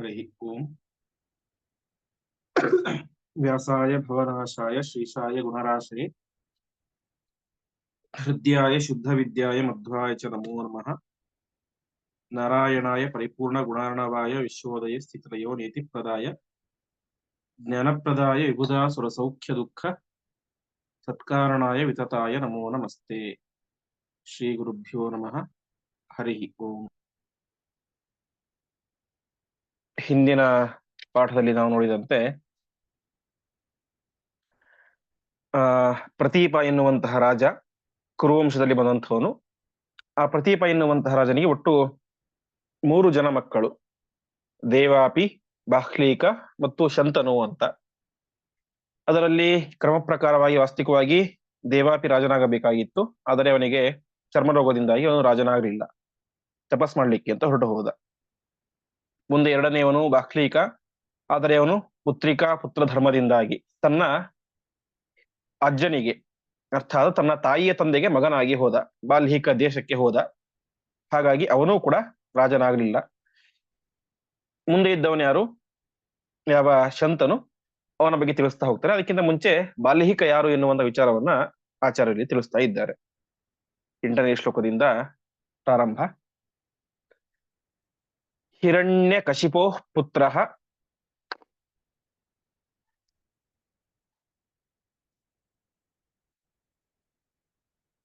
हरि ओम व्यासाय भवनाशाय श्रीशाय गुणराशे। हृद्याय शुद्ध विद्याय मध्वाय च नमो नमः। नारायणाय परिपूर्ण गुणार्णवाय विश्वोदय स्थितयो नीति प्रदाय ज्ञान प्रदाय विभुदा सुर सौख्य दुःख सत्कारणाय वितताय नमो नमस्ते। श्रीगुरुभ्यो नमः। हरि ओम। ಹಿಂದಿನ ಪಾಠದಲ್ಲಿ ನಾವು ನೋಡಿದಂತೆ, ಆ, ಪ್ರತೀಪ ಎನ್ನುವಂತಹ ರಾಜ ಕುರುವಂಶದಲ್ಲಿ ಬಂದಂಥವನು. ಆ ಪ್ರತೀಪ ಎನ್ನುವಂತಹ ರಾಜನಿಗೆ ಒಟ್ಟು ಮೂರು ಜನ ಮಕ್ಕಳು, ದೇವಾಪಿ, ಬಾಹ್ಲೀಕ ಮತ್ತು ಶಂತನು ಅಂತ. ಅದರಲ್ಲಿ ಕ್ರಮ ಪ್ರಕಾರವಾಗಿ ವಾಸ್ತವಿಕವಾಗಿ ದೇವಾಪಿ ರಾಜನಾಗಬೇಕಾಗಿತ್ತು, ಆದರೆ ಅವನಿಗೆ ಚರ್ಮರೋಗದಿಂದಾಗಿ ಅವನು ರಾಜನಾಗಲಿಲ್ಲ. ತಪಸ್ ಮಾಡ್ಲಿಕ್ಕೆ ಅಂತ ಹೊರಟು ಹೋದ. ಮುಂದೆ ಎರಡನೆಯವನು ಬಾಹ್ಲೀಕ ಆದರೆ ಅವನು ಪುತ್ರಿಕಾ ಪುತ್ರ ಧರ್ಮದಿಂದಾಗಿ ತನ್ನ ಅಜ್ಜನಿಗೆ, ಅರ್ಥಾತ್ ತನ್ನ ತಾಯಿಯ ತಂದೆಗೆ ಮಗನಾಗಿ ಹೋದ, ಬಾಲ್ಹಿಕ ದೇಶಕ್ಕೆ ಹೋದ. ಹಾಗಾಗಿ ಅವನೂ ಕೂಡ ರಾಜನಾಗಲಿಲ್ಲ. ಮುಂದೆ ಇದ್ದವನು ಯಾರು? ಯಾವ ಶಂತನು? ಅವನ ಬಗ್ಗೆ ತಿಳಿಸ್ತಾ ಹೋಗ್ತಾರೆ ಅದಕ್ಕಿಂತ ಮುಂಚೆ ಬಾಲ್ಹಿಕ ಯಾರು ಎನ್ನುವಂತ ವಿಚಾರವನ್ನ ಆಚಾರ್ಯರಿಗೆ ತಿಳಿಸ್ತಾ ಇದ್ದಾರೆ. ಎಂಟನೇ ಶ್ಲೋಕದಿಂದ ಪ್ರಾರಂಭ. ಹಿರಣ್ಯ ಕಶಿಪೋ ಪುತ್ರ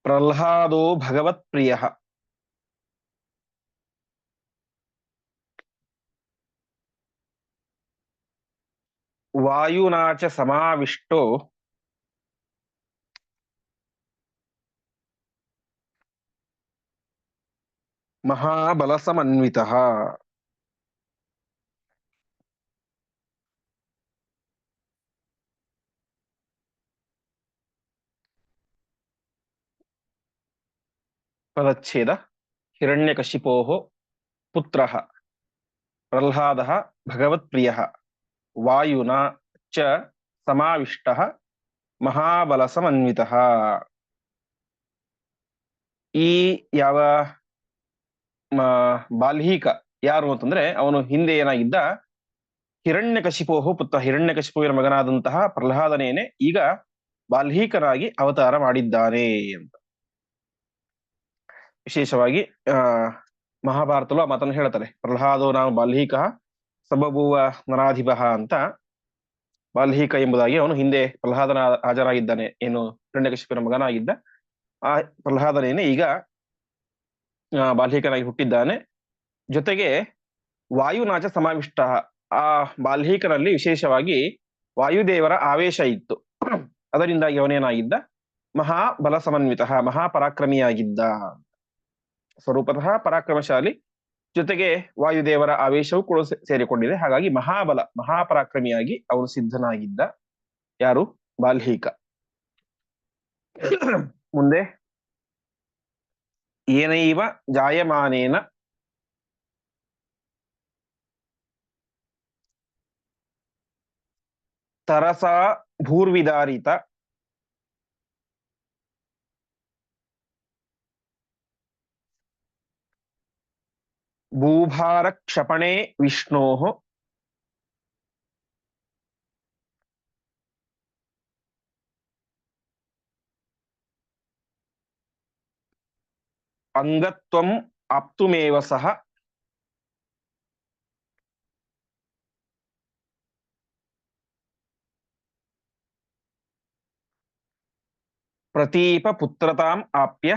ಪ್ರಹ್ಲಾದೋ ಭಗವತ್ ಪ್ರಿಯ ವಾಯುನಾಚ ಸಮಾವಿಷ್ಟೋ ಪದಚ್ಛೇದ ಹಿರಣ್ಯಕಶಿಪೋ ಪುತ್ರ ಪ್ರಹ್ಲಾದ ಭಗವತ್ಪ್ರಿಯ ವಾಯುನ ಚ ಸಮಾವಿಷ್ಟ ಮಹಾಬಲಸಮನ್ವಿತ ಈ ಯಾವ ಬಾಲ್ಹೀಕ ಯಾರು ಅಂತಂದ್ರೆ ಅವನು ಹಿಂದೆ ಏನಾಗಿದ್ದ ಹಿರಣ್ಯಕಶಿಪೋಹು ಪುತ್ರ. ಹಿರಣ್ಯಕಶಿಪುವಿನ ಮಗನಾದಂತಹ ಪ್ರಹ್ಲಾದನೇನೆ ಈಗ ಬಾಲ್ಹೀಕನಾಗಿ ಅವತಾರ ಮಾಡಿದ್ದಾನೆ ಅಂತ. ವಿಶೇಷವಾಗಿ, ಆ ಮಹಾಭಾರತಲು ಆ ಮಾತನ್ನು ಹೇಳ್ತಾರೆ ಪ್ರಹ್ಲಾದೋ ನಾವು ಬಾಲ್ಹೀಕ ಸಬಭೂವ ನರಾಧಿಪ ಅಂತ ಬಾಲ್ಹೀಕ ಎಂಬುದಾಗಿ ಅವನು ಹಿಂದೆ ಪ್ರಹ್ಲಾದನ ಹಾಜರಾಗಿದ್ದಾನೆ ಏನು ಹಿರಣ್ಯಕಶಿಪುವಿನ ಮಗನಾಗಿದ್ದ ಆ ಪ್ರಹ್ಲಾದನೇನೆ ಈಗ ಬಾಲ್ಹೀಕನಾಗಿ ಹುಟ್ಟಿದ್ದಾನೆ. ಜೊತೆಗೆ ವಾಯುನಾಚ ಸಮಾವಿಷ್ಟ. ಆ ಬಾಲ್ಹೀಕನಲ್ಲಿ ವಿಶೇಷವಾಗಿ ವಾಯುದೇವರ ಆವೇಶ ಇತ್ತು. ಅದರಿಂದಾಗಿ ಅವನೇನಾಗಿದ್ದ? ಮಹಾಬಲ ಸಮನ್ವಿತ ಮಹಾಪರಾಕ್ರಮಿಯಾಗಿದ್ದ. ಸ್ವರೂಪತಃ ಪರಾಕ್ರಮಶಾಲಿ ಜೊತೆಗೆ ವಾಯುದೇವರ ಆವೇಶವು ಕೂಡ ಸೇರಿಕೊಂಡಿದೆ. ಹಾಗಾಗಿ ಮಹಾಬಲ, ಮಹಾಪರಾಕ್ರಮಿಯಾಗಿ ಅವನು ಸಿದ್ಧನಾಗಿದ್ದ ಯಾರು? ಬಾಲ್ಹೀಕ. ಮುಂದೆ. ಏನೈವ ಜಾಯಮಾನೇನ? ತರಸಾ ಭೂರ್ವಿದಾರಿತ ಭೂಭಾರ ಕ್ಷಪಣೆ ವಿಷ್ಣೋ. ಅಂಗತ್ವಂ ಆಪ್ತುಮೇವ ಸಹ. ಪ್ರತೀಪ ಪುತ್ರತಾಂ ಆಪ್ಯ.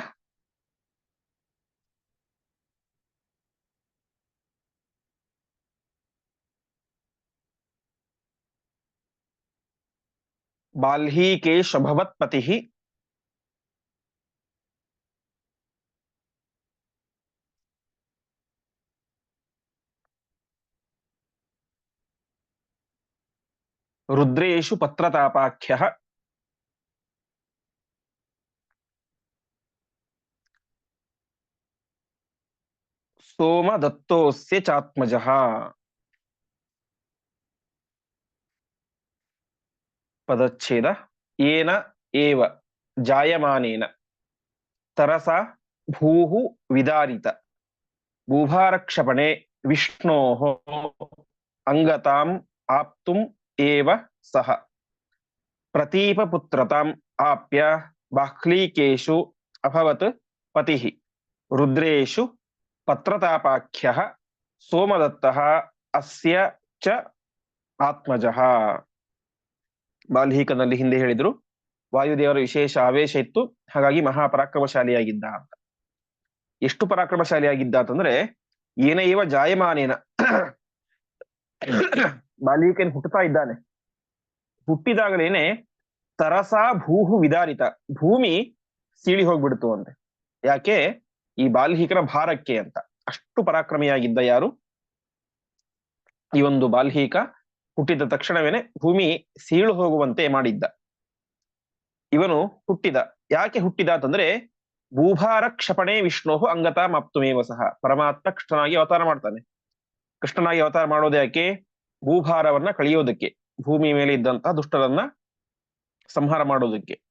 ಬಾಲ್ಹೀಕೇಶಭವತ್ಪತಿ ರುದ್ರೇಶು ಪತ್ರತಾಪಾಖ್ಯ ಸೋಮ ದತ್ತೋಸ್ಯ ಚಾತ್ಮಜ ಪದಚ್ಛೇದ ಏನ ಏವ ಜಾಯಮಾನೇನ ತರಸ ಭೂಹು ವಿದಾರಿತ ಭೂಭಾರಕ್ಷಪಣೆ ವಿಷ್ಣೋ ಅಂಗತಾಂ ಆಪ್ತುಂ ಏವ ಸಹ ಪ್ರತೀಪಪುತ್ರತಾಂ ಆಪ್ಯ ಬಾಹ್ಲೀಕೇಶು ಅಭವತ್ ಪತಿ ರುದ್ರೇಶು ಪತ್ರತಾಪಾಖ್ಯಃ ಸೋಮದತ್ತಃ ಅಸ್ಯ ಚ ಆತ್ಮಜಃ ಬಾಲ್ಹೀಕನಲ್ಲಿ ಹಿಂದೆ ಹೇಳಿದ್ರು, ವಾಯುದೇವರ ವಿಶೇಷ ಆವೇಶ ಇತ್ತು, ಹಾಗಾಗಿ ಮಹಾಪರಾಕ್ರಮಶಾಲಿಯಾಗಿದ್ದ ಅಂತ. ಎಷ್ಟು ಪರಾಕ್ರಮಶಾಲಿಯಾಗಿದ್ದ ಅಂತಂದ್ರೆ ಏನೇವ ಜಾಯಮಾನೇನ, ಬಾಲ್ಹೀಕನ್ ಹುಟ್ಟುತ್ತಾ ಇದ್ದಾನೆ. ಹುಟ್ಟಿದಾಗಲೇನೆ ತರಸಾ ಭೂಹು ವಿದಾರಿತ, ಭೂಮಿ ಸೀಳಿ ಹೋಗ್ಬಿಡ್ತು ಅಂತೆ. ಯಾಕೆ? ಈ ಬಾಲ್ಹೀಕನ ಭಾರಕ್ಕೆ ಅಂತ. ಅಷ್ಟು ಪರಾಕ್ರಮಿಯಾಗಿದ್ದ ಯಾರು? ಈ ಒಂದು ಬಾಲ್ಹೀಕ ಹುಟ್ಟಿದ ತಕ್ಷಣವೇನೆ ಭೂಮಿ ಸೀಳು ಹೋಗುವಂತೆ ಮಾಡಿದ್ದ. ಇವನು ಹುಟ್ಟಿದ. ಯಾಕೆ ಹುಟ್ಟಿದ ಅಂತಂದ್ರೆ, ಭೂಭಾರ ಕ್ಷಪಣೆ ವಿಷ್ಣು ಅಂಗತ ಮಾಪ್ತುಮೇವ ಸಹ. ಪರಮಾತ್ಮ ಕೃಷ್ಣನಾಗಿ ಅವತಾರ ಮಾಡ್ತಾನೆ. ಕೃಷ್ಣನಾಗಿ ಅವತಾರ ಮಾಡೋದು ಯಾಕೆ? ಭೂಭಾರವನ್ನ ಕಳಿಯೋದಕ್ಕೆ. ಭೂಮಿ ಮೇಲೆ ಇದ್ದಂತಹ ದುಷ್ಟರನ್ನ ಸಂಹಾರ ಮಾಡೋದಕ್ಕೆ.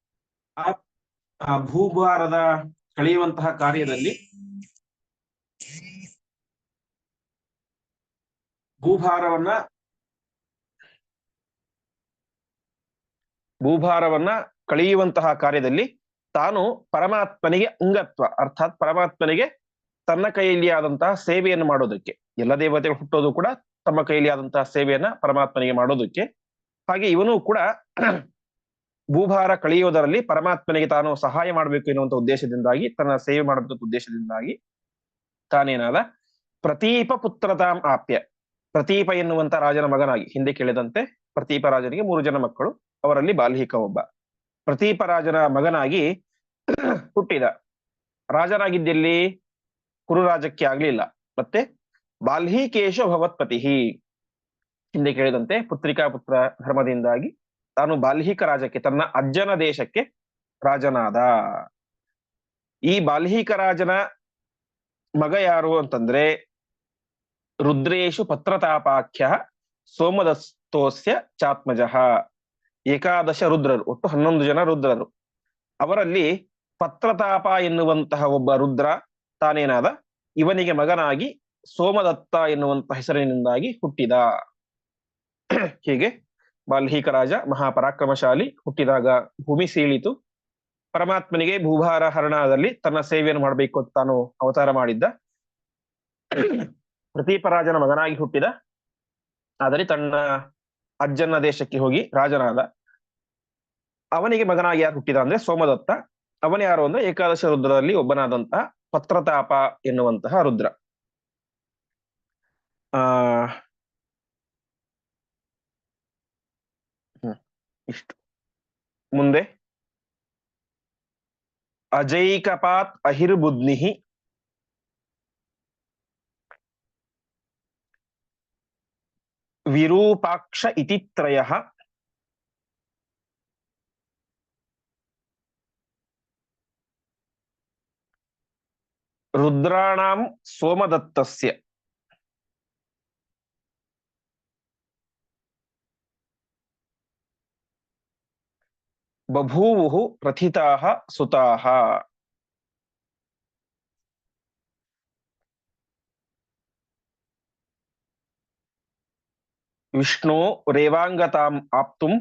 ಆ ಭೂಭಾರದ ಕಳೆಯುವಂತಹ ಕಾರ್ಯದಲ್ಲಿ ಭೂಭಾರವನ್ನ ಭೂಭಾರವನ್ನ ಕಳೆಯುವಂತಹ ಕಾರ್ಯದಲ್ಲಿ ತಾನು ಪರಮಾತ್ಮನಿಗೆ ಅಂಗತ್ವ, ಅರ್ಥಾತ್ ಪರಮಾತ್ಮನಿಗೆ ತನ್ನ ಕೈಯಲ್ಲಿ ಆದಂತಹ ಸೇವೆಯನ್ನು ಮಾಡೋದಕ್ಕೆ, ಎಲ್ಲ ದೇವತೆಗಳು ಹುಟ್ಟೋದು ಕೂಡ ತಮ್ಮ ಕೈಯಲ್ಲಿ ಆದಂತಹ ಸೇವೆಯನ್ನ ಪರಮಾತ್ಮನಿಗೆ ಮಾಡೋದಕ್ಕೆ. ಹಾಗೆ ಇವನು ಕೂಡ ಭೂಭಾರ ಕಳೆಯುವುದರಲ್ಲಿ ಪರಮಾತ್ಮನಿಗೆ ತಾನು ಸಹಾಯ ಮಾಡಬೇಕು ಎನ್ನುವಂತ ಉದ್ದೇಶದಿಂದಾಗಿ, ತನ್ನ ಸೇವೆ ಮಾಡುವಂತ ಉದ್ದೇಶದಿಂದಾಗಿ ತಾನೇನಾದ ಪ್ರತೀಪ ಪುತ್ರತಾಂ ಆಪ್ಯ. ಪ್ರತೀಪ ಎನ್ನುವಂತ ರಾಜನ ಮಗನಾಗಿ, ಹಿಂದೆ ಕೇಳಿದಂತೆ ಪ್ರತೀಪ ರಾಜನಿಗೆ ಮೂರು ಜನ ಮಕ್ಕಳು. ಅವರಲ್ಲಿ ಬಾಲ್ಹಿಕ ಒಬ್ಬ. ಪ್ರತೀಪರಾಜನ ಮಗನಾಗಿ ಹುಟ್ಟಿದ. ರಾಜನಾಗಿದ್ದೆಲ್ಲಿ ಕುರುರಾಜಕ್ಕೆ ಆಗ್ಲಿಲ್ಲ. ಮತ್ತೆ ಬಾಲ್ಹಿಕೇಶ ಭವತ್ಪತಿ ಹಿಂದೆ ಕೇಳಿದಂತೆ ಪುತ್ರಿಕಾ ಪುತ್ರ ಧರ್ಮದಿಂದಾಗಿ ತಾನು ಬಾಲ್ಹಿಕ ರಾಜಕ್ಕೆ, ತನ್ನ ಅಜ್ಜನ ದೇಶಕ್ಕೆ ರಾಜನಾದ. ಈ ಬಾಲ್ಹಿಕ ರಾಜನ ಮಗ ಯಾರು ಅಂತಂದ್ರೆ ರುದ್ರೇಶು ಪತ್ರತಾಪಾಖ್ಯ ಸೋಮದಸ್ತೋಸ್ಯ ಚಾತ್ಮಜಃ. ಏಕಾದಶ ರುದ್ರರು, ಒಟ್ಟು ಹನ್ನೊಂದು ಜನ ರುದ್ರರು. ಅವರಲ್ಲಿ ಪತ್ರತಾಪ ಎನ್ನುವಂತಹ ಒಬ್ಬ ರುದ್ರ ತಾನೇನಾದ? ಇವನಿಗೆ ಮಗನಾಗಿ ಸೋಮದತ್ತ ಎನ್ನುವಂತಹ ಹೆಸರಿನಿಂದಾಗಿ ಹುಟ್ಟಿದ. ಹೀಗೆ ಬಾಲ್ಹೀಕ ರಾಜ, ಮಹಾಪರಾಕ್ರಮಶಾಲಿ ಹುಟ್ಟಿದಾಗ ಭೂಮಿ ಸೀಳಿತು. ಪರಮಾತ್ಮನಿಗೆ ಭೂಭಾರ ಹರಣದಲ್ಲಿ ತನ್ನ ಸೇವೆಯನ್ನು ಮಾಡಬೇಕು ಅಂತ ತಾನು ಅವತಾರ ಮಾಡಿದ್ದ. ಪ್ರತೀಪರಾಜನ ಮಗನಾಗಿ ಹುಟ್ಟಿದ. ಆದರೆ ತನ್ನ ಅಜ್ಜನ ದೇಶಕ್ಕೆ ಹೋಗಿ ರಾಜನಾದ ಅವನಿಗೆ ಮಗನಾಗಿ ಯಾರು ಹುಟ್ಟಿದ ಅಂದ್ರೆ ಸೋಮದತ್ತ. ಅವನ ಯಾರು ಅಂದ್ರೆ ಏಕಾದಶ ರುದ್ರದಲ್ಲಿ ಒಬ್ಬನಾದಂತಹ ಪತ್ರತಾಪ ಎನ್ನುವಂತಹ ರುದ್ರ. ಆ ಇಷ್ಟು. ಮುಂದೆ. ಅಜೈಕಪಾತ್ ಅಹಿರ್ಬುದ್ನಿ ವಿರೂಪಾಕ್ಷ ಇತಿ ತ್ರಯ ರುದ್ರಾಣಾಂ ಸೋಮದತ್ತಸ್ಯ ಬಭೂವು ಪ್ರಥಿತಾಹ ಸುತಾಹ ವಿಷ್ಣು ರೇವಾಂಗತಾಂ ಆಪ್ತುಂ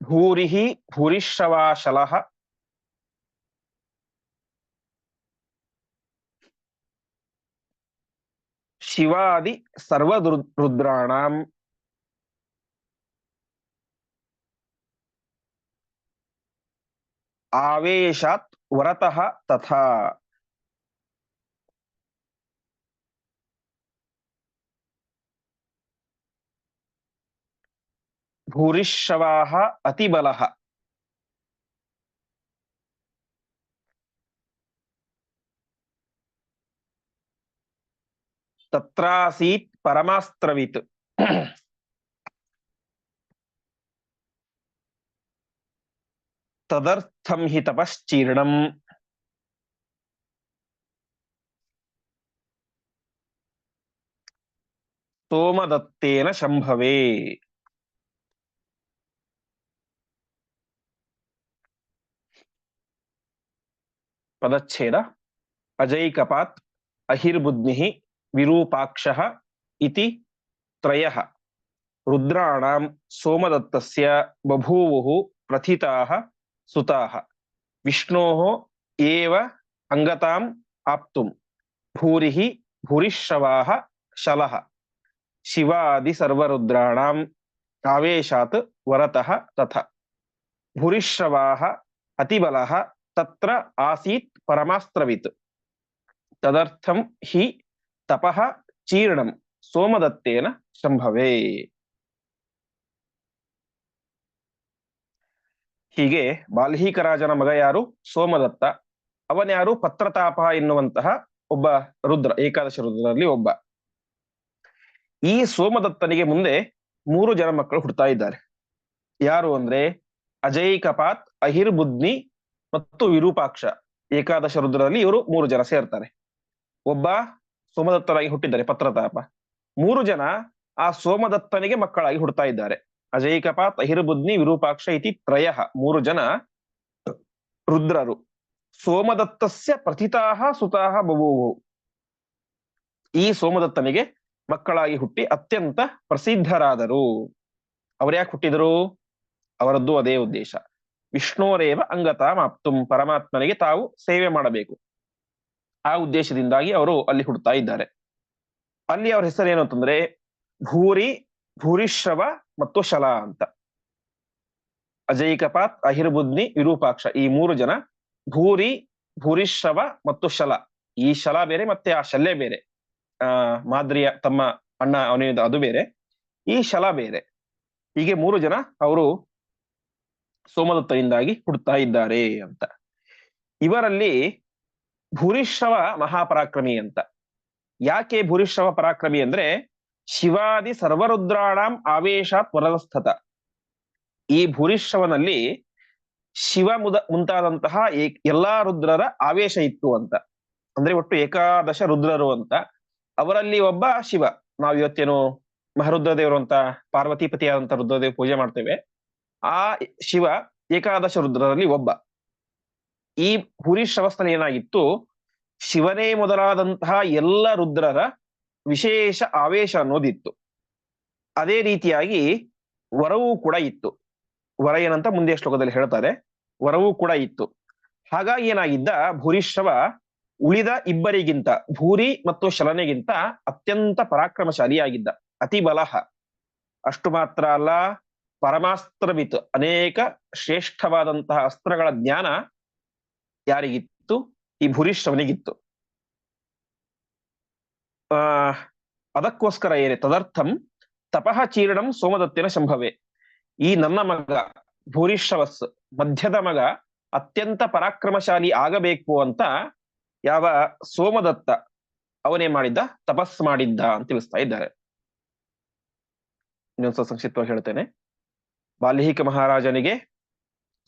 ಭೂರಿಃ ಭೂರಿಶ್ರವಾಶಲಃ ಶಿವಾದಿ ಸರ್ವರುದ್ರಾಣಾಂ ಆವೇಶಾತ್ ವರತಃ ತಥಾ ಭೂರಿಶ್ರವಾಹ ಅತಿಬಲಃ ತತ್ರಾಸೀತ್ ಪರಮಾಸ್ತ್ರವಿತ್ तदर्थम ही तपश्चीर्णम सोमदत्तेन शंभवे। पदछेद अजैकपात् अहिर्बुद्धिः विरूपाक्षः इति त्रयः। रुद्राणां सोमदत्तस्य ಸುತಾಃ ವಿಷ್ಣೋಃ ಏವ ಅಂಗತಾಂ ಆಪ್ತುಂ ಭೂರಿಃ ಭೂರಿಶ್ರವಾಃ ಶಲಃ ಶಿವಾದಿ ಸರ್ವರುದ್ರಾಣಾಂ ಆವೇಶಾತ್ ವರತಃ ತಥ ಭೂರಿಶ್ರವಾಃ ಅತಿಬಲಃ ತತ್ರ ಆಸೀತ್ ಪರಮಾಸ್ತ್ರವಿತ್ ತದರ್ಥಂ ಹಿ ತಪಃ ಚೀರ್ಣಂ ಸೋಮದತ್ತೇನ ಶಂಭವೇ ಹೀಗೆ ಬಾಲ್ಹೀಕರಾಜನ ಮಗ ಯಾರು? ಸೋಮದತ್ತ. ಅವನ್ಯಾರು ಪತ್ರತಾಪ ಎನ್ನುವಂತಹ ಒಬ್ಬ ರುದ್ರ, ಏಕಾದಶ ರುದ್ರರಲ್ಲಿ ಒಬ್ಬ. ಈ ಸೋಮದತ್ತನಿಗೆ ಮುಂದೆ ಮೂರು ಜನ ಮಕ್ಕಳು ಹುಡ್ತಾ ಇದ್ದಾರೆ. ಯಾರು ಅಂದ್ರೆ ಅಜಯ್ ಕಪಾತ್, ಅಹಿರ್ ಬುದ್ನಿ ಮತ್ತು ವಿರೂಪಾಕ್ಷ. ಏಕಾದಶ ರುದ್ರದಲ್ಲಿ ಇವರು ಮೂರು ಜನ ಸೇರ್ತಾರೆ. ಒಬ್ಬ ಸೋಮದತ್ತರಾಗಿ ಹುಟ್ಟಿದ್ದಾರೆ, ಪತ್ರತಾಪ. ಮೂರು ಜನ ಆ ಸೋಮದತ್ತನಿಗೆ ಮಕ್ಕಳಾಗಿ ಹುಡ್ತಾ ಇದ್ದಾರೆ. ಅಜಯ್ ತಹಿರ್ಬುದ್ನಿ ವಿರೂಪಾಕ್ಷ ಇತಿ ತ್ರಯ. ಮೂರು ಜನ ರುದ್ರರು. ಸೋಮದತ್ತಸ್ಯ ಪ್ರಥಿತಾಹ ಸುತಾಹ ಬಭೂವು. ಈ ಸೋಮದತ್ತನಿಗೆ ಮಕ್ಕಳಾಗಿ ಹುಟ್ಟಿ ಅತ್ಯಂತ ಪ್ರಸಿದ್ಧರಾದರು. ಅವ್ರು ಯಾಕೆ ಹುಟ್ಟಿದರು? ಅವರದ್ದು ಅದೇ ಉದ್ದೇಶ. ವಿಷ್ಣುವರೇವ ಅಂಗತಾ ಮಾಪ್ತುಂ. ಪರಮಾತ್ಮನಿಗೆ ತಾವು ಸೇವೆ ಮಾಡಬೇಕು. ಆ ಉದ್ದೇಶದಿಂದಾಗಿ ಅವರು ಅಲ್ಲಿ ಹುಡ್ತಾ ಇದ್ದಾರೆ. ಅಲ್ಲಿ ಅವ್ರ ಏನು ಅಂತಂದ್ರೆ ಭೂರಿ ಭೂರಿಶ್ರವ ಮತ್ತು ಶಲ ಅಂತ. ಅಜೈಕಪಾತ್ ಕಪಾತ್ ಅಹಿರ್ಬುದ್ನಿ, ವಿರೂಪಾಕ್ಷ ಈ ಮೂರು ಜನ ಭೂರಿ, ಭೂರಿಶ್ರವ ಮತ್ತು ಶಲ. ಈ ಶಲ ಬೇರೆ ಮತ್ತೆ ಆ ಶಲ್ಯ ಬೇರೆ. ಆ, ಮಾದ್ರಿಯ ತಮ್ಮ ಅಣ್ಣ ಅವನಿಂದ ಅದು ಬೇರೆ. ಈ ಶಲ ಬೇರೆ. ಹೀಗೆ ಮೂರು ಜನ ಅವರು ಸೋಮದತ್ತದಿಂದಾಗಿ ಹುಡ್ತಾ ಇದ್ದಾರೆ ಅಂತ. ಇವರಲ್ಲಿ ಭೂರಿಶ್ರವ ಮಹಾಪರಾಕ್ರಮಿ ಅಂತ. ಯಾಕೆ ಭೂರಿಶ್ರವ ಪರಾಕ್ರಮಿ ಅಂದ್ರೆ ಶಿವಾದಿ ಸರ್ವರುದ್ರಾಣಾಂ ಆವೇಶ ವರದಸ್ಥತ ಈ ಭೂರಿಶ್ರವನಲ್ಲಿ ಶಿವ ಮುದ ಮುಂತಾದಂತಹ ಎಲ್ಲಾ ರುದ್ರರ ಆವೇಶ ಇತ್ತು ಅಂತ. ಅಂದ್ರೆ ಒಟ್ಟು ಏಕಾದಶ ರುದ್ರರು ಅಂತ. ಅವರಲ್ಲಿ ಒಬ್ಬ ಶಿವ. ನಾವು ಇವತ್ತೇನು ಮಹರುದ್ರ ದೇವರು ಅಂತ, ಪಾರ್ವತಿಪತಿಯಾದಂತ ರುದ್ರದೇವ್ ಪೂಜೆ ಮಾಡ್ತೇವೆ. ಆ ಶಿವ ಏಕಾದಶ ರುದ್ರರಲ್ಲಿ ಒಬ್ಬ. ಈ ಭೂರಿಶ್ರವಸ್ಥಲ್ಲಿ ಏನಾಗಿತ್ತು, ಶಿವನೇ ಮೊದಲಾದಂತಹ ಎಲ್ಲ ರುದ್ರರ ವಿಶೇಷ ಆವೇಶ ಅನ್ನೋದಿತ್ತು. ಅದೇ ರೀತಿಯಾಗಿ ವರವೂ ಕೂಡ ಇತ್ತು. ವರ ಏನಂತ ಮುಂದೆ ಶ್ಲೋಕದಲ್ಲಿ ಹೇಳ್ತಾರೆ. ವರವೂ ಕೂಡ ಇತ್ತು. ಹಾಗಾಗಿ ಏನಾಗಿದ್ದ? ಭೂರಿಶ್ರವ ಉಳಿದ ಇಬ್ಬರಿಗಿಂತ, ಭೂರಿ ಮತ್ತು ಶಲನೆಗಿಂತ ಅತ್ಯಂತ ಪರಾಕ್ರಮಶಾಲಿಯಾಗಿದ್ದ, ಅತಿ ಬಲಹ. ಅಷ್ಟು ಮಾತ್ರ ಅಲ್ಲ, ಪರಮಾಸ್ತ್ರವಿತ್ತು. ಅನೇಕ ಶ್ರೇಷ್ಠವಾದಂತಹ ಅಸ್ತ್ರಗಳ ಜ್ಞಾನ ಯಾರಿಗಿತ್ತು? ಈ ಭೂರಿಶ್ರವನಿಗಿತ್ತು. ಆ, ಅದಕ್ಕೋಸ್ಕರ ಏನೇ ತದರ್ಥಂ ತಪಃ ಚೀರ್ಣಂ ಸೋಮದತ್ತಿನ ಶಂಭವೆ. ಈ ನನ್ನ ಮಗ ಭೂರಿಶ್ರವಸ್, ಮಧ್ಯದ ಮಗ ಅತ್ಯಂತ ಪರಾಕ್ರಮಶಾಲಿ ಆಗಬೇಕು ಅಂತ ಯಾವ ಸೋಮದತ್ತ ಅವನೇ ಮಾಡಿದ್ದ, ತಪಸ್ ಮಾಡಿದ್ದ ಅಂತ ತಿಳಿಸ್ತಾ ಇದ್ದಾರೆ. ಇನ್ನೊಂದ್ಸಲ ಸಂಕ್ಷಿಪ್ತವಾಗಿ ಹೇಳ್ತೇನೆ. ಬಾಲ್ಮೀಕ ಮಹಾರಾಜನಿಗೆ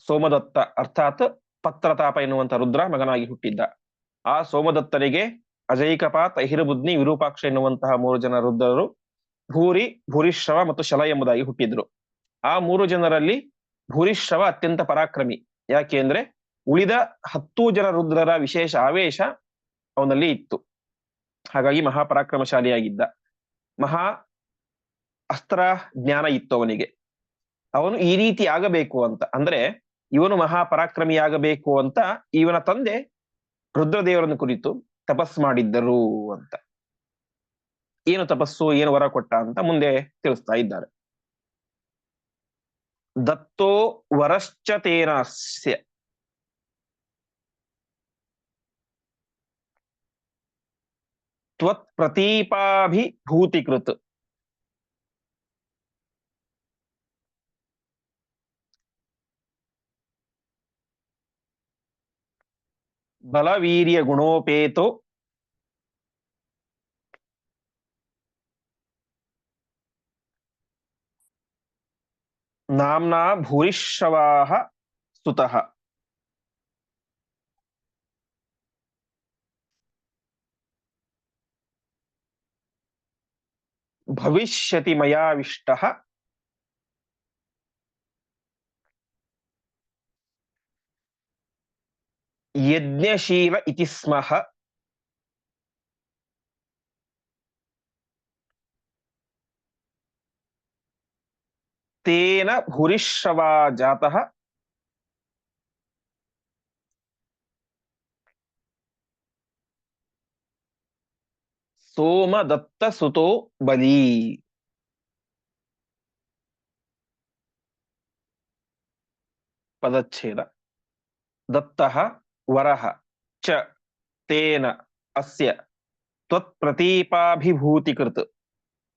ಸೋಮದತ್ತ ಅರ್ಥಾತ್ ಪತ್ರತಾಪ ಎನ್ನುವಂತ ರುದ್ರ ಮಗನಾಗಿ ಹುಟ್ಟಿದ್ದ. ಆ ಸೋಮದತ್ತನಿಗೆ ಅಜೈಕಪಾತ್ ಅಹಿರಬುದ್ನಿ ವಿರೂಪಾಕ್ಷ ಎನ್ನುವಂತಹ ಮೂರು ಜನ ರುದ್ರರು ಭೂರಿ, ಭೂರಿಶ್ರವ ಮತ್ತು ಶಲ ಎಂಬುದಾಗಿ ಹುಟ್ಟಿದ್ರು. ಆ ಮೂರು ಜನರಲ್ಲಿ ಭೂರಿಶ್ರವ ಅತ್ಯಂತ ಪರಾಕ್ರಮಿ. ಯಾಕೆ ಅಂದ್ರೆ ಉಳಿದ ಹತ್ತು ಜನ ರುದ್ರರ ವಿಶೇಷ ಆವೇಶ ಅವನಲ್ಲಿ ಇತ್ತು. ಹಾಗಾಗಿ ಮಹಾಪರಾಕ್ರಮಶಾಲಿಯಾಗಿದ್ದ. ಮಹಾ ಅಸ್ತ್ರ ಜ್ಞಾನ ಇತ್ತು ಅವನಿಗೆ. ಅವನು ಈ ರೀತಿ ಆಗಬೇಕು ಅಂತ. ಅಂದ್ರೆ ಇವನು ಮಹಾಪರಾಕ್ರಮಿಯಾಗಬೇಕು ಅಂತ ಇವನ ತಂದೆ ರುದ್ರದೇವರನ್ನು ಕುರಿತು ತಪಸ್ ಮಾಡಿದ್ದರು ಅಂತ. ಏನು ತಪಸ್ಸು, ಏನು ವರ ಕೊಟ್ಟ ಅಂತ ಮುಂದೆ ತಿಳಿಸ್ತಾ ಇದ್ದಾರೆ. ದತ್ತೋ ವರಶ್ಚ ತೇನಸ್ಯ. ತ್ವತ್ ಪ್ರತೀಪಾಭಿಭೂತಿಕೃತ್. ಬಲವೀರ್ಯ ಗುಣೋಪೇತೋ ನಾಮ್ನಾ ಭೂರಿಶ್ರವಾಹ ಸ್ತುತಃ ಭವಿಷ್ಯತಿ ಮಯಾವಿಷ್ಟಃ ಯಜ್ಞಶೀಲ ಇತಿ ಸ್ಮಃ ತೇನ ಭೂರಿಶ್ರವಾ ಜಾತಃ ಸೋಮದತ್ತ ಸುತೋ ಬಲಿ ಪದಚ್ಛೇದ ದತ್ತಃ ವರಃ ಚ ತೇನ ಅಸ್ಯ ತ್ವತ್ಪ್ರತೀಪಾಭಿಭೂತಿಕೃತ್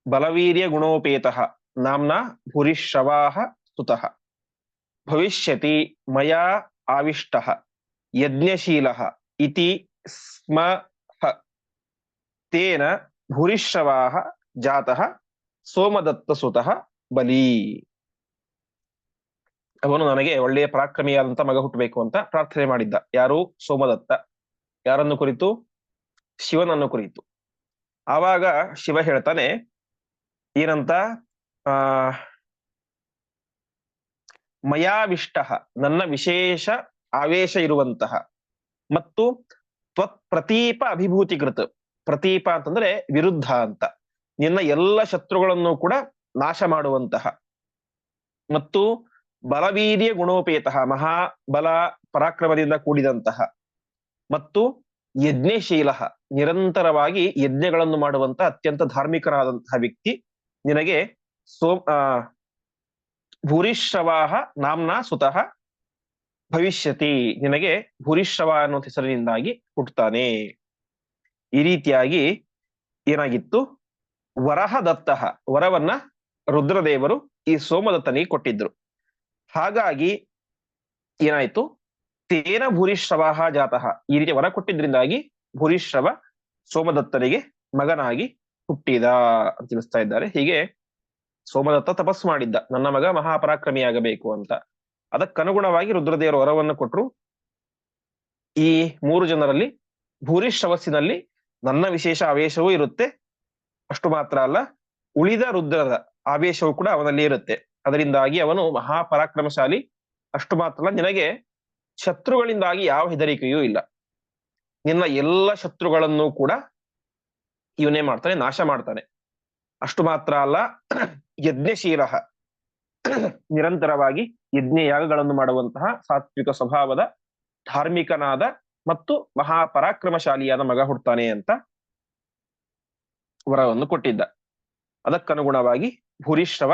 ಬಲವೀರ್ಯ ಗುಣೋಪೇತಃ ನಾಮ್ನಾ ಭೂರಿಶ್ರವಾಹ ಸ್ತುತಃ ಭವಿಷ್ಯತಿ ಮಯಾ ಆವಿಷ್ಟಃ ಯಜ್ಞಶೀಲಃ ಇತಿ ಸ್ಮಃ ತೇನ ಭೂರಿಶ್ರವಾಹ ಜಾತಃ ಸೋಮದತ್ತ ಸುತಃ ಬಲಿ ಅವನು ನನಗೆ ಒಳ್ಳೆಯ ಪರಾಕ್ರಮಿಯಾದಂತ ಮಗ ಹುಟ್ಟಬೇಕು ಅಂತ ಪ್ರಾರ್ಥನೆ ಮಾಡಿದ್ದ. ಯಾರು? ಸೋಮದತ್ತ. ಯಾರನ್ನು ಕುರಿತು? ಶಿವನನ್ನು ಕುರಿತು. ಆವಾಗ ಶಿವ ಹೇಳ್ತಾನೆ, ಏನಂತ? ಆ, ಮಯಾವಿಷ್ಟ, ನನ್ನ ವಿಶೇಷ ಆವೇಶ ಇರುವಂತಹ ಮತ್ತು ತ್ವತ್ ಪ್ರತೀಪ ಅಭಿಭೂತಿಕೃತ. ಪ್ರತೀಪ ಅಂತಂದ್ರೆ ವಿರುದ್ಧ ಅಂತ. ನಿನ್ನ ಎಲ್ಲ ಶತ್ರುಗಳನ್ನು ಕೂಡ ನಾಶ ಮಾಡುವಂತಹ. ಮತ್ತು ಬಲವೀರ್ಯ ಗುಣೋಪೇತ ಮಹಾಬಲ ಪರಾಕ್ರಮದಿಂದ ಕೂಡಿದಂತಹ ಮತ್ತು ಯಜ್ಞಶೀಲ, ನಿರಂತರವಾಗಿ ಯಜ್ಞಗಳನ್ನು ಮಾಡುವಂತಹ ಅತ್ಯಂತ ಧಾರ್ಮಿಕರಾದಂತಹ ವ್ಯಕ್ತಿ. ನಿನಗೆ ಸೋ ಆ, ಭೂರಿಶ್ರವಾಹ ನಾಮ್ನ ಸುತಃ ಭವಿಷ್ಯತಿ. ನಿನಗೆ ಭೂರಿಶ್ರವ ಅನ್ನೋ ಹೆಸರಿನಿಂದಾಗಿ ಹುಟ್ಟುತ್ತಾನೆ. ಈ ರೀತಿಯಾಗಿ ಏನಾಗಿತ್ತು? ವರಹ ದತ್ತಃ ವರವನ್ನ ರುದ್ರದೇವರು ಈ ಸೋಮದತ್ತನಿಗೆ ಕೊಟ್ಟಿದ್ರು. ಹಾಗಾಗಿ ಏನಾಯ್ತು? ತೇನ ಭೂರಿಶ್ರವಾಹ ಜಾತಃ. ಈ ರೀತಿ ವರ ಕೊಟ್ಟಿದ್ರಿಂದಾಗಿ ಭೂರಿಶ್ರವ ಸೋಮದತ್ತನಿಗೆ ಮಗನಾಗಿ ಹುಟ್ಟಿದ ಅಂತ ತಿಳಿಸ್ತಾ ಇದ್ದಾರೆ. ಹೀಗೆ ಸೋಮದತ್ತ ತಪಸ್ಸು ಮಾಡಿದ್ದ. ನನ್ನ ಮಗ ಮಹಾಪರಾಕ್ರಮಿಯಾಗಬೇಕು ಅಂತ. ಅದಕ್ಕನುಗುಣವಾಗಿ ರುದ್ರದೇವರು ವರವನ್ನು ಕೊಟ್ಟರು ಈ ಮೂರು ಜನರಲ್ಲಿ ಭೂರಿಶ್ರವಸ್ಸಿನಲ್ಲಿ ನನ್ನ ವಿಶೇಷ ಆವೇಶವೂ ಇರುತ್ತೆ. ಅಷ್ಟು ಮಾತ್ರ ಅಲ್ಲ, ಉಳಿದ ರುದ್ರದ ಆವೇಶವು ಕೂಡ ಅವನಲ್ಲಿ ಇರುತ್ತೆ. ಅದರಿಂದಾಗಿ ಅವನು ಮಹಾಪರಾಕ್ರಮಶಾಲಿ. ಅಷ್ಟು ಮಾತ್ರ ನಿನಗೆ ಶತ್ರುಗಳಿಂದಾಗಿ ಯಾವ ಹೆದರಿಕೆಯೂ ಇಲ್ಲ. ನಿನ್ನ ಎಲ್ಲ ಶತ್ರುಗಳನ್ನು ಕೂಡ ಇವನೇ ಮಾಡ್ತಾನೆ, ನಾಶ ಮಾಡ್ತಾನೆ. ಅಷ್ಟು ಮಾತ್ರ ಅಲ್ಲ ಯಜ್ಞಶೀಲ ನಿರಂತರವಾಗಿ ಯಜ್ಞ ಯಾಗಗಳನ್ನು ಮಾಡುವಂತಹ ಸಾತ್ವಿಕ ಸ್ವಭಾವದ ಧಾರ್ಮಿಕನಾದ ಮತ್ತು ಮಹಾಪರಾಕ್ರಮಶಾಲಿಯಾದ ಮಗ ಹುಡ್ತಾನೆ ಅಂತ ವರವನ್ನು ಕೊಟ್ಟಿದ್ದ. ಅದಕ್ಕನುಗುಣವಾಗಿ ಭೂರಿಶ್ರವ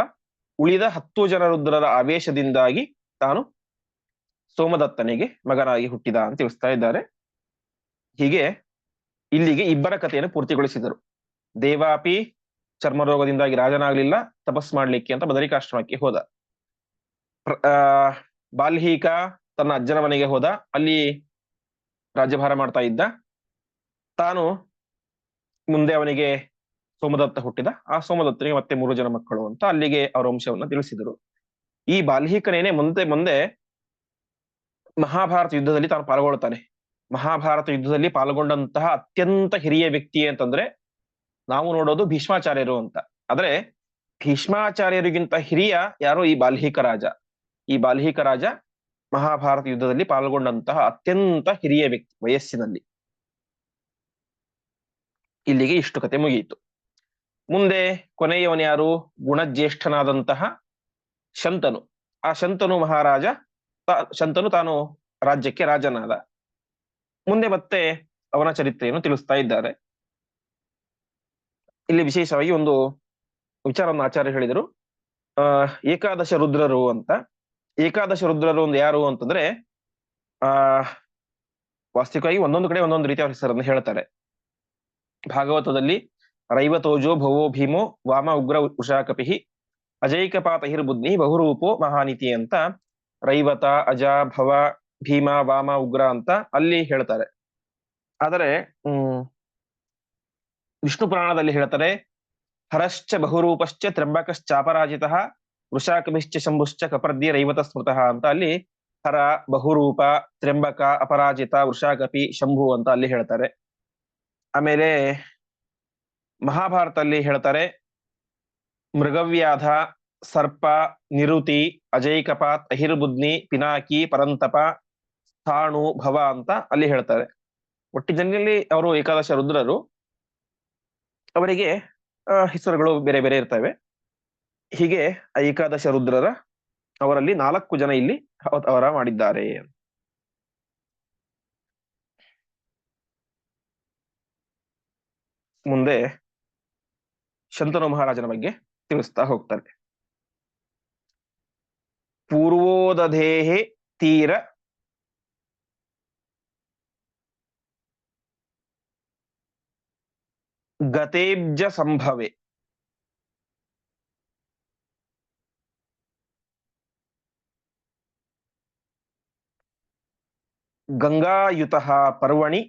ಉಳಿದ ಹತ್ತು ಜನ ರುದ್ರರ ಆವೇಶದಿಂದಾಗಿ ತಾನು ಸೋಮದತ್ತನಿಗೆ ಮಗನಾಗಿ ಹುಟ್ಟಿದ ಅಂತ ತಿಳಿಸ್ತಾ ಇದ್ದಾರೆ. ಹೀಗೆ ಇಲ್ಲಿಗೆ ಇಬ್ಬರ ಕಥೆಯನ್ನು ಪೂರ್ತಿಗೊಳಿಸಿದರು. ದೇವಾಪಿ ಚರ್ಮರೋಗದಿಂದಾಗಿ ರಾಜನಾಗಲಿಲ್ಲ ತಪಸ್ ಮಾಡ್ಲಿಕ್ಕೆ ಅಂತ ಬದರಿಕಾಶ್ರಮಕ್ಕೆ ಹೋದ. ಬಾಲ್ಹೀಕ ತನ್ನ ಅಜ್ಜನ ಮನೆಗೆ ಹೋದ. ಅಲ್ಲಿ ರಾಜ್ಯಭಾರ ಮಾಡ್ತಾ ಇದ್ದ. ತಾನು ಮುಂದೆ ಅವನಿಗೆ ಸೋಮದತ್ತ ಹುಟ್ಟಿದ, ಆ ಸೋಮದತ್ತನಿಗೆ ಮತ್ತೆ ಮೂರು ಜನ ಮಕ್ಕಳು ಅಂತ ಅಲ್ಲಿಗೆ ಅವರ ವಂಶವನ್ನ ತಿಳಿಸಿದರು. ಈ ಬಾಲ್ಹೀಕನೇನೆ ಮುಂದೆ ಮುಂದೆ ಮಹಾಭಾರತ ಯುದ್ಧದಲ್ಲಿ ತಾನು ಪಾಲ್ಗೊಳ್ತಾನೆ ಮಹಾಭಾರತ ಯುದ್ಧದಲ್ಲಿ ಪಾಲ್ಗೊಂಡಂತಹ ಅತ್ಯಂತ ಹಿರಿಯ ವ್ಯಕ್ತಿ ಅಂತಂದ್ರೆ ನಾವು ನೋಡೋದು ಭೀಷ್ಮಾಚಾರ್ಯರು ಅಂತ. ಆದ್ರೆ ಭೀಷ್ಮಾಚಾರ್ಯರಿಗಿಂತ ಹಿರಿಯ ಯಾರು? ಈ ಬಾಲ್ಹೀಕ ರಾಜ. ಈ ಬಾಲ್ಹೀಕ ರಾಜ ಮಹಾಭಾರತ ಯುದ್ಧದಲ್ಲಿ ಪಾಲ್ಗೊಂಡಂತಹ ಅತ್ಯಂತ ಹಿರಿಯ ವ್ಯಕ್ತಿ ವಯಸ್ಸಿನಲ್ಲಿ. ಇಲ್ಲಿಗೆ ಇಷ್ಟು ಕತೆ ಮುಗಿಯಿತು. ಮುಂದೆ ಕೊನೆಯವನು ಯಾರು? ಗುಣಜ್ಯೇಷ್ಠನಾದಂತಹ ಶಂತನು. ಆ ಶಂತನು ಮಹಾರಾಜ ಶಂತನು ತಾನು ರಾಜ್ಯಕ್ಕೆ ರಾಜನಾದ. ಮುಂದೆ ಮತ್ತೆ ಅವನ ಚರಿತ್ರೆಯನ್ನು ತಿಳಿಸ್ತಾ ಇದ್ದಾರೆ. ಇಲ್ಲಿ ವಿಶೇಷವಾಗಿ ಒಂದು ವಿಚಾರವನ್ನು ಆಚಾರ್ಯ ಹೇಳಿದರು. ಏಕಾದಶ ರುದ್ರರು ಅಂತ. ಏಕಾದಶ ರುದ್ರರು ಒಂದು ಯಾರು ಅಂತಂದ್ರೆ, ಆ, ವಾಸ್ತವಿಕವಾಗಿ ಒಂದೊಂದು ಕಡೆ ಒಂದೊಂದು ರೀತಿಯ ಹೆಸರನ್ನು ಹೇಳ್ತಾರೆ. ಭಾಗವತದಲ್ಲಿ ರೈವತೋಜೋ ಭವೋ ಭೀಮೋ ವಾಮ ಉಗ್ರ ಉಷಾಕಪಿ ಅಜೈಕಪಾತ ಹಿರ್ಬುದ್ನಿ ಬಹುರೂಪೋ ಮಹಾನಿತಿ ಅಂತ ರೈವತ ಅಜ ಭವ ಭೀಮ ವಾಮ ಉಗ್ರ ಅಂತ ಅಲ್ಲಿ ಹೇಳ್ತಾರೆ. ಆದರೆ, ಹ್ಮ್, ವಿಷ್ಣು ಪುರಾಣದಲ್ಲಿ ಹೇಳ್ತಾರೆ, ಹರಶ್ಚ ಬಹುರೂಪಶ್ಚ ತ್ರ್ಯಂಬಕಶ್ಚಾಪರಾಜಿತ ವೃಷಾಕಮಿಶ್ಚ ಶಂಭುಶ್ಚ ಕಪರ್ದಿ ರೈವತ ಸ್ಮೃತಃ ಅಂತ ಅಲ್ಲಿ ಹರ, ಬಹುರೂಪ ತ್ರಂಬಕ ಅಪರಾಜಿತ, ವೃಷಾಕಪಿ, ಶಂಭು ಅಂತ ಅಲ್ಲಿ ಹೇಳ್ತಾರೆ. ಆಮೇಲೆ ಮಹಾಭಾರತದಲ್ಲಿ ಹೇಳ್ತಾರೆ, ಮೃಗವ್ಯಾಧ, ಸರ್ಪ, ನಿರುತಿ, ಅಜೈಕಪಾತ್, ಅಹಿರ್ಬುದ್ನಿ, ಪಿನಾಕಿ, ಪರಂತಪ ತಾಣು ಭವ ಅಂತ ಅಲ್ಲಿ ಹೇಳ್ತಾರೆ. ಒಟ್ಟಿನಲ್ಲಿ ಅವರು ಏಕಾದಶ ರುದ್ರರು. ಅವರಿಗೆ ಹೆಸರುಗಳು ಬೇರೆ ಬೇರೆ ಇರ್ತವೆ. ಹೀಗೆ ಏಕಾದಶ ರುದ್ರರ ಅವರಲ್ಲಿ ನಾಲ್ಕು ಜನ ಇಲ್ಲಿ ಅವ- ಅವರ ಮಾಡಿದ್ದಾರೆ. ಮುಂದೆ ಶಂತನು ಮಹಾರಾಜನ ಬಗ್ಗೆ ತಿಳಿಸ್ತಾ ಹೋಗ್ತಾರೆ. ಪೂರ್ವೋದಧೇಹೆ ತೀರ ಗತೇಬ್ಜ ಸಂಭವೆ. ಗಂಗಾಯುತ ಪರ್ವಣಿ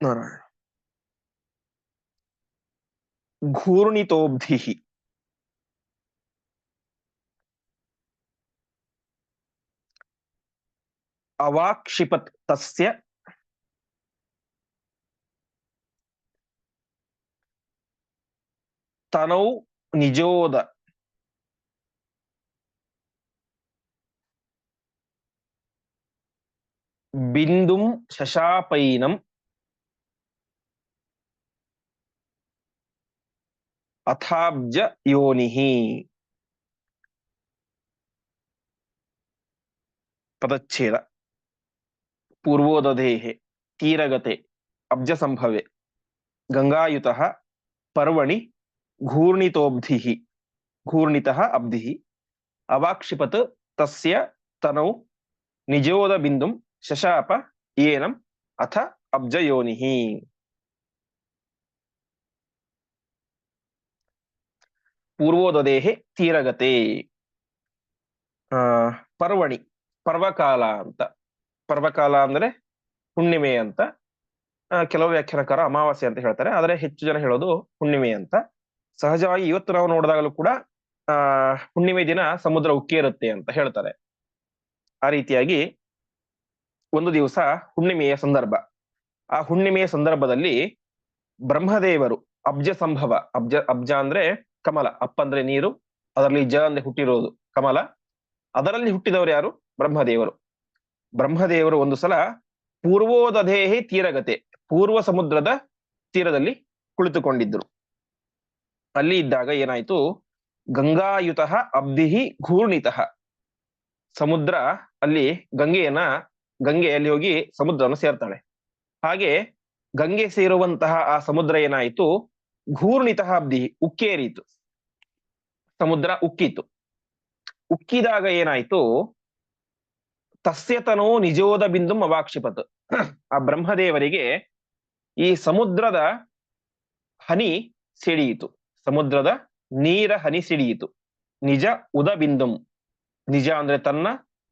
ನಾರಾಯಣ. ಘೂರ್ಣಿತೋಬ್ಧಿ ಅವಾಕ್ಷಿಪತ್ ತಸ್ಯ ತನೌ ನಿಜೋದ ಬಿಂದುಂ ಶಶಾಪೈನಂ ಅಥಾಬ್ಜ ಯೋನಿಹಿ ಪದಚ್ಛೇದ ಪೂರ್ವೋದಧೇಹೆ ತೀರಗತೆ ಅಬ್ಜ ಸಂಭವೆ ಗಂಗಾಯುತ ಪರ್ವಣಿ ಘೂರ್ಣಿತೋಬ್ಧಿ ಘೂರ್ಣಿತ ಅಬ್ಧಿ ಅವಾಕ್ಷಿಪತ್ ತಸ್ಯ ತನೌ ನಿಜೋದ ಬಿಂದುಂ ಶಶಾಪ ಏನಂ ಅಥ ಅಬ್ಜಯೋನಿಹಿ ಪೂರ್ವೋದದೇಹೆ ತೀರಗತೆ. ಆ, ಪರ್ವಣಿ, ಪರ್ವಕಾಲ ಅಂತ. ಪರ್ವಕಾಲ ಅಂದ್ರೆ ಹುಣ್ಣಿಮೆ ಅಂತ. ಕೆಲವು ವ್ಯಾಖ್ಯಾನಕಾರ ಅಮಾವಾಸ್ಯೆ ಅಂತ ಹೇಳ್ತಾರೆ. ಆದರೆ ಹೆಚ್ಚು ಜನ ಹೇಳೋದು ಹುಣ್ಣಿಮೆ ಅಂತ. ಸಹಜವಾಗಿ ಇವತ್ತು ನಾವು ನೋಡಿದಾಗಲೂ ಕೂಡ, ಆ, ಹುಣ್ಣಿಮೆ ದಿನ ಸಮುದ್ರ ಉಕ್ಕೇರುತ್ತೆ ಅಂತ ಹೇಳ್ತಾರೆ. ಆ ರೀತಿಯಾಗಿ ಒಂದು ದಿವಸ ಹುಣ್ಣಿಮೆಯ ಸಂದರ್ಭ. ಆ ಹುಣ್ಣಿಮೆಯ ಸಂದರ್ಭದಲ್ಲಿ ಬ್ರಹ್ಮದೇವರು, ಅಬ್ಜ ಸಂಭವ. ಅಬ್ಜ ಅಬ್ಜ ಅಂದ್ರೆ ಕಮಲ, ಅಪ್ಪ ಅಂದ್ರೆ ನೀರು, ಅದರಲ್ಲಿ ಜ ಅಂದ್ರೆ ಹುಟ್ಟಿರೋದು ಕಮಲ. ಅದರಲ್ಲಿ ಹುಟ್ಟಿದವರು ಯಾರು? ಬ್ರಹ್ಮದೇವರು. ಬ್ರಹ್ಮದೇವರು ಒಂದು ಸಲ ಪೂರ್ವೋದಧೇಹಿ ತೀರಗತೆ, ಪೂರ್ವ ಸಮುದ್ರದ ತೀರದಲ್ಲಿ ಕುಳಿತುಕೊಂಡಿದ್ದರು. ಅಲ್ಲಿ ಇದ್ದಾಗ ಏನಾಯ್ತು? ಗಂಗಾಯುತ ಅಬ್ಧಿಹಿ ಘೂರ್ಣಿತ. ಸಮುದ್ರ ಅಲ್ಲಿ ಗಂಗೆಯನ್ನ, ಗಂಗೆ ಅಲ್ಲಿ ಹೋಗಿ ಸಮುದ್ರವನ್ನು ಸೇರ್ತಾಳೆ. ಹಾಗೆ ಗಂಗೆ ಸೇರುವಂತಹ ಆ ಸಮುದ್ರ ಏನಾಯಿತು? ಘೂರ್ಣಿತ ಅಬ್ಧಿ ಉಕ್ಕೇರಿತು. ಸಮುದ್ರ ಉಕ್ಕಿತು ಉಕ್ಕಿದಾಗ ಏನಾಯ್ತು? ತಸ್ಯತನೋ ನಿಜೋದ ಬಿಂದು ಅವಾಕ್ಷಿಪತ್. ಆ ಬ್ರಹ್ಮದೇವರಿಗೆ ಈ ಸಮುದ್ರದ ಹನಿ ಸಿಡಿಯಿತು. ಸಮುದ್ರದ ನೀರ ಹನಿ ಸಿಡಿಯಿತು. ನಿಜ ಉದ ಬಿಂದುಂ. ನಿಜ ಅಂದ್ರೆ ತನ್ನ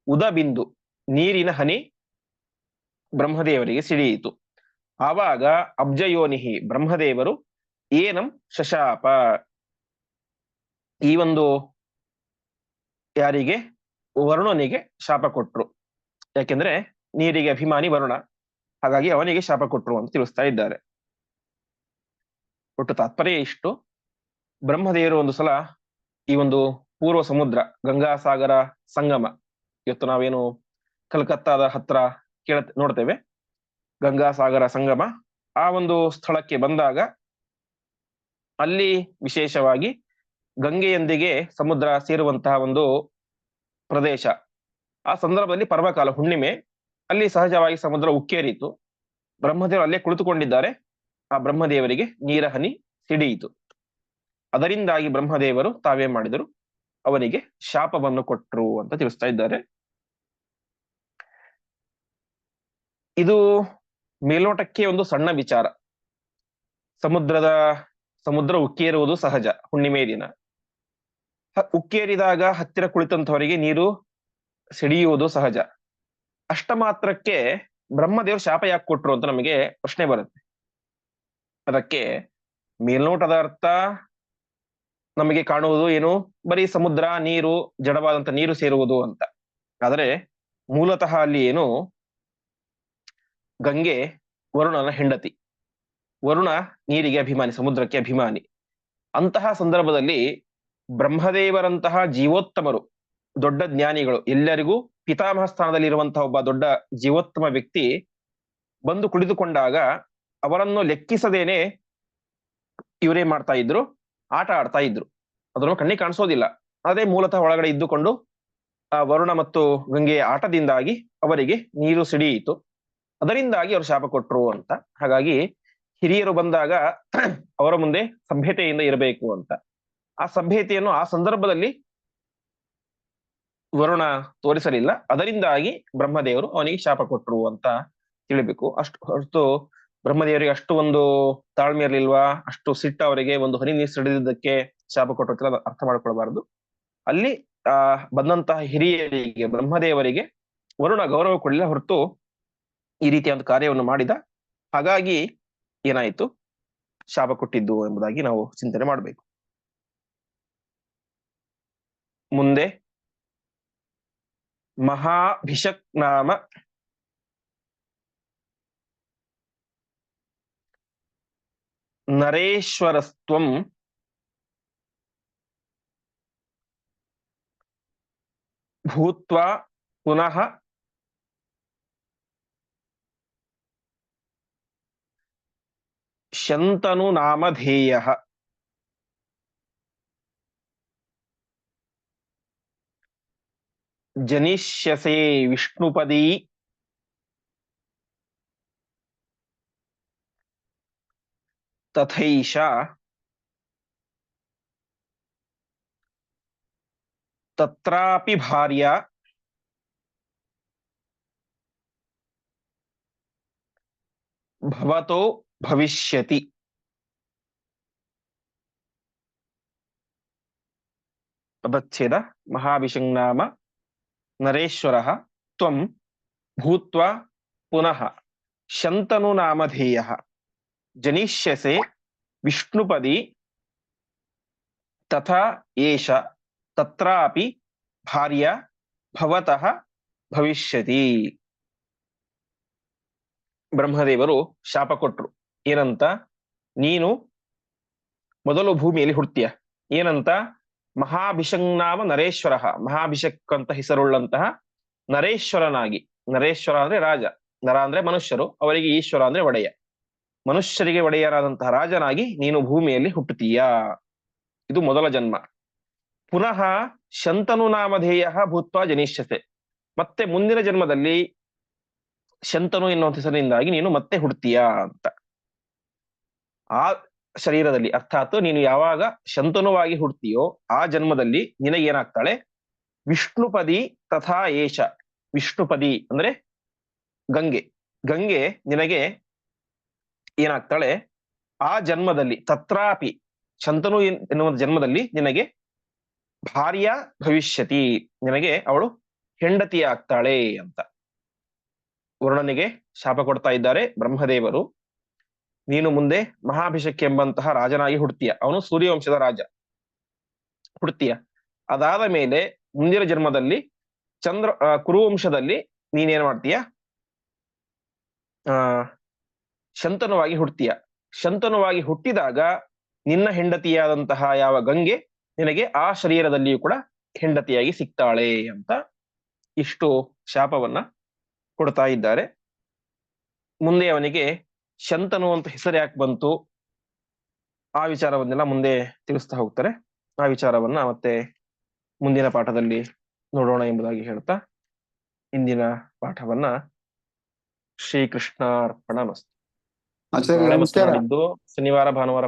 ಉದ ಬಿಂದು, ನೀರಿನ ಹನಿ ಬ್ರಹ್ಮದೇವರಿಗೆ ಸಿಡಿಯಿತು. ಆವಾಗ ಅಬ್ಜಯೋನಿಹಿ ಬ್ರಹ್ಮದೇವರು ಏನಂ ಶಶಾಪ ಈ ಒಂದು ಯಾರಿಗೆ? ವರುಣನಿಗೆ ಶಾಪ ಕೊಟ್ರು. ಯಾಕೆಂದ್ರೆ ನೀರಿಗೆ ಅಭಿಮಾನಿ ವರುಣ. ಹಾಗಾಗಿ ಅವನಿಗೆ ಶಾಪ ಕೊಟ್ರು ಅಂತ ತಿಳಿಸ್ತಾ ಇದ್ದಾರೆ. ಒಟ್ಟು ತಾತ್ಪರ್ಯ ಇಷ್ಟು. ಬ್ರಹ್ಮದೇವರು ಒಂದು ಸಲ ಈ ಒಂದು ಪೂರ್ವ ಸಮುದ್ರ ಗಂಗಾಸಾಗರ ಸಂಗಮ, ಇವತ್ತು ನಾವೇನು ಕಲ್ಕತ್ತಾದ ಹತ್ರ ಕೇಳ ನೋಡ್ತೇವೆ. ಗಂಗಾಸಾಗರ ಸಂಗಮ ಆ ಒಂದು ಸ್ಥಳಕ್ಕೆ ಬಂದಾಗ ಅಲ್ಲಿ ವಿಶೇಷವಾಗಿ ಗಂಗೆಯೊಂದಿಗೆ ಸಮುದ್ರ ಸೇರುವಂತಹ ಒಂದು ಪ್ರದೇಶ. ಆ ಸಂದರ್ಭದಲ್ಲಿ ಪರ್ವಕಾಲ ಹುಣ್ಣಿಮೆ, ಅಲ್ಲಿ ಸಹಜವಾಗಿ ಸಮುದ್ರ ಉಕ್ಕೇರಿತು. ಬ್ರಹ್ಮದೇವರು ಅಲ್ಲೇ ಕುಳಿತುಕೊಂಡಿದ್ದಾರೆ. ಆ ಬ್ರಹ್ಮದೇವರಿಗೆ ನೀರ ಹನಿ ಸಿಡಿಯಿತು. ಅದರಿಂದಾಗಿ ಬ್ರಹ್ಮದೇವರು ತಾವೇ ಮಾಡಿದರು. ಅವರಿಗೆ ಶಾಪವನ್ನು ಕೊಟ್ಟರು ಅಂತ ತಿಳಿಸ್ತಾ ಇದ್ದಾರೆ. ಇದು ಮೇಲ್ನೋಟಕ್ಕೆ ಒಂದು ಸಣ್ಣ ವಿಚಾರ. ಸಮುದ್ರದ, ಸಮುದ್ರ ಉಕ್ಕೇರುವುದು ಸಹಜ ಹುಣ್ಣಿಮೆ ದಿನ. ಉಕ್ಕೇರಿದಾಗ ಹತ್ತಿರ ಕುಳಿತಂತವರಿಗೆ ನೀರು ಸಿಡಿಯುವುದು ಸಹಜ. ಅಷ್ಟ ಮಾತ್ರಕ್ಕೆ ಬ್ರಹ್ಮದೇವರು ಶಾಪ ಯಾಕೆ ಕೊಟ್ರು ಅಂತ ನಮಗೆ ಪ್ರಶ್ನೆ ಬರುತ್ತೆ. ಅದಕ್ಕೆ ಮೇಲ್ನೋಟದ ಅರ್ಥ ನಮಗೆ ಕಾಣುವುದು ಏನು? ಬರೀ ಸಮುದ್ರ, ನೀರು ಜಡವಾದಂತ ನೀರು ಸೇರುವುದು ಅಂತ. ಆದರೆ ಮೂಲತಃ ಅಲ್ಲಿ ಏನು? ಗಂಗೆ, ವರುಣನ ಹೆಂಡತಿ. ವರುಣ ನೀರಿಗೆ ಅಭಿಮಾನಿ, ಸಮುದ್ರಕ್ಕೆ ಅಭಿಮಾನಿ. ಅಂತಹ ಸಂದರ್ಭದಲ್ಲಿ ಬ್ರಹ್ಮದೇವರಂತಹ ಜೀವೋತ್ತಮರು, ದೊಡ್ಡ ಜ್ಞಾನಿಗಳು, ಎಲ್ಲರಿಗೂ ಪಿತಾಮಹ ಸ್ಥಾನದಲ್ಲಿ ಇರುವಂತಹ ಒಬ್ಬ ದೊಡ್ಡ ಜೀವೋತ್ತಮ ವ್ಯಕ್ತಿ ಬಂದು ಕುಳಿತುಕೊಂಡಾಗ ಅವರನ್ನು ಲೆಕ್ಕಿಸದೇನೆ ಇವರೇ ಮಾಡ್ತಾ ಇದ್ರು, ಆಟ ಆಡ್ತಾ ಇದ್ರು. ಅದನ್ನು ಕಣ್ಣಿಗೆ ಕಾಣಿಸೋದಿಲ್ಲ. ಅದೇ ಮೂಲತಃ ಒಳಗಡೆ ಇದ್ದುಕೊಂಡು ಆ ವರುಣ ಮತ್ತು ಗಂಗೆಯ ಆಟದಿಂದಾಗಿ ಅವರಿಗೆ ನೀರು ಸಿಡಿಯಿತು. ಅದರಿಂದಾಗಿ ಅವರು ಶಾಪ ಕೊಟ್ರು ಅಂತ. ಹಾಗಾಗಿ ಹಿರಿಯರು ಬಂದಾಗ ಅವರ ಮುಂದೆ ಸಭ್ಯತೆಯಿಂದ ಇರಬೇಕು ಅಂತ. ಆ ಸಭ್ಯತೆಯನ್ನು ಆ ಸಂದರ್ಭದಲ್ಲಿ ವರುಣ ತೋರಿಸಲಿಲ್ಲ. ಅದರಿಂದಾಗಿ ಬ್ರಹ್ಮದೇವರು ಅವನಿಗೆ ಶಾಪ ಕೊಟ್ಟರು ಅಂತ ತಿಳಿಬೇಕು. ಅಷ್ಟು ಹೊರತು ಬ್ರಹ್ಮದೇವರಿಗೆ ಅಷ್ಟು ಒಂದು ತಾಳ್ಮೆ ಇರಲಿಲ್ವಾ? ಅಷ್ಟು ಸಿಟ್ಟ ಅವರಿಗೆ ಒಂದು ಹನಿ ನೀರು ಸಿಡಿದಿದ್ದಕ್ಕೆ ಶಾಪ ಕೊಟ್ಟಿರ್ತಾರೆ ಅರ್ಥ ಮಾಡ್ಕೊಳ್ಬಾರದು. ಅಲ್ಲಿ, ಆ, ಬಂದಂತಹ ಹಿರಿಯರಿಗೆ, ಬ್ರಹ್ಮದೇವರಿಗೆ ವರುಣ ಗೌರವ ಕೊಡಲಿಲ್ಲ. ಹೊರತು ಈ ರೀತಿಯ ಒಂದು ಕಾರ್ಯವನ್ನು ಮಾಡಿದ. ಹಾಗಾಗಿ ಏನಾಯಿತು? ಶಾಪ ಕೊಟ್ಟಿದ್ದು ಎಂಬುದಾಗಿ ನಾವು ಚಿಂತನೆ ಮಾಡಬೇಕು. ಮುಂದೆ ಮಹಾಭಿಷಕ್ ನಾಮ ನರೇಶ್ವರಸ್ತ್ವಂ. ಭೂತ್ವಾ ಪುನಃ. ಶಂತನು ನಾಮಧೇಯ ಜನಿಷ್ಯಸೆ ವಿಷ್ಣುಪದಿ ತಥೈಷ ತತ್ರಾಪಿ ಭಾರ್ಯ ಭವತೋ ಭವಿಷ್ಯತಿ ಪದಚ್ಛೇದ ಮಹಾಭಿಷಂಗ್ನಾಮ ನರೇಶ್ವರ ತ್ವಂ ಭೂತ್ವ ಪುನಃ ಶಂತನು ನಾಮಧೇಯ ಜನಿಷ್ಯಸೆ ವಿಷ್ಣುಪದಿ ತಥಾ ಏಷ ತತ್ರಾಪಿ ಭಾರ್ಯ ಭವತಃ ಭವಿಷ್ಯತಿ ಬ್ರಹ್ಮದೇವರು ಶಾಪ ಕೊಟ್ರು ಏನಂತ? ನೀನು ಮೊದಲು ಭೂಮಿಯಲ್ಲಿ ಹುಡ್ತೀಯ। ಏನಂತ? ಮಹಾಭಿಷಂಗ್ನಾಮ ನರೇಶ್ವರ. ಮಹಾಭಿಷಕ್ ಅಂತ ಹೆಸರುಳ್ಳಂತಹ ನರೇಶ್ವರನಾಗಿ. ನರೇಶ್ವರ ಅಂದ್ರೆ ರಾಜ, ನರ ಅಂದ್ರೆ ಮನುಷ್ಯರು, ಅವರಿಗೆ ಈಶ್ವರ ಅಂದ್ರೆ ಒಡೆಯ. ಮನುಷ್ಯರಿಗೆ ಒಡೆಯರಾದಂತಹ ರಾಜನಾಗಿ ನೀನು ಭೂಮಿಯಲ್ಲಿ ಹುಟ್ಟುತ್ತೀಯ. ಇದು ಮೊದಲ ಜನ್ಮ. ಪುನಃ ಶಂತನು ನಾಮಧೇಯ ಭೂತ್ವ ಜನಿಷ್ಯತೆ. ಮತ್ತೆ ಮುಂದಿನ ಜನ್ಮದಲ್ಲಿ ಶಂತನು ಎನ್ನುವಂತ ಹೆಸರಿನಿಂದಾಗಿ ನೀನು ಮತ್ತೆ ಹುಡ್ತೀಯ ಅಂತ. ಆ ಶರೀರದಲ್ಲಿ. ಅರ್ಥಾತ್ ನೀನು ಯಾವಾಗ ಶಂತನುವಾಗಿ ಹುಡ್ತೀಯೋ ಆ ಜನ್ಮದಲ್ಲಿ ನಿನಗೇನಾಗ್ತಾಳೆ? ವಿಷ್ಣುಪದಿ ತಥಾ ಏಷ. ವಿಷ್ಣುಪದಿ ಅಂದ್ರೆ ಗಂಗೆ. ಗಂಗೆ ನಿನಗೆ ಏನಾಗ್ತಾಳೆ? ಆ ಜನ್ಮದಲ್ಲಿ ತತ್ರಾಪಿ ಶಂತನು ಎನ್- ಎನ್ನುವ ಜನ್ಮದಲ್ಲಿ ನಿನಗೆ ಭಾರ್ಯ ಭವಿಷ್ಯತಿ. ನಿನಗೆ ಅವಳು ಹೆಂಡತಿಯಾಗ್ತಾಳೆ ಅಂತ. ವರುಣನಿಗೆ ಶಾಪ ಕೊಡ್ತಾ ಇದ್ದಾರೆ ಬ್ರಹ್ಮದೇವರು. ನೀನು ಮುಂದೆ ಮಹಾಭಿಷಕ್ ಎಂಬಂತಹ ರಾಜನಾಗಿ ಹುಡ್ತೀಯ. ಅವನು ಸೂರ್ಯವಂಶದ ರಾಜ. ಹುಡ್ತೀಯ. ಅದಾದ ಮೇಲೆ ಮುಂದಿನ ಜನ್ಮದಲ್ಲಿ ಚಂದ್ರ ಕುರುವಂಶದಲ್ಲಿ ನೀನೇನ್ ಮಾಡ್ತೀಯ? ಆ, ಶಂತನುವಾಗಿ ಹುಡ್ತೀಯ. ಶಂತನುವಾಗಿ ಹುಟ್ಟಿದಾಗ ನಿನ್ನ ಹೆಂಡತಿಯಾದಂತಹ ಯಾವ ಗಂಗೆ ನಿನಗೆ ಆ ಶರೀರದಲ್ಲಿಯೂ ಕೂಡ ಹೆಂಡತಿಯಾಗಿ ಸಿಗ್ತಾಳೆ ಅಂತ ಇಷ್ಟು ಶಾಪವನ್ನ ಕೊಡ್ತಾ ಇದ್ದಾರೆ. ಮುಂದೆ ಅವನಿಗೆ ಶಂತನು ಅಂತ ಹೆಸರು ಯಾಕೆ ಬಂತು? ಆ ವಿಚಾರವನ್ನೆಲ್ಲ ಮುಂದೆ ತಿಳಿಸ್ತಾ ಹೋಗ್ತಾರೆ. ಆ ವಿಚಾರವನ್ನ ಮತ್ತೆ ಮುಂದಿನ ಪಾಠದಲ್ಲಿ ನೋಡೋಣ ಎಂಬುದಾಗಿ ಹೇಳ್ತಾ ಇಂದಿನ ಪಾಠವನ್ನ ಶ್ರೀಕೃಷ್ಣಾರ್ಪಣ ಮಸ್ತು ಶನಿವಾರ ಭಾನುವಾರ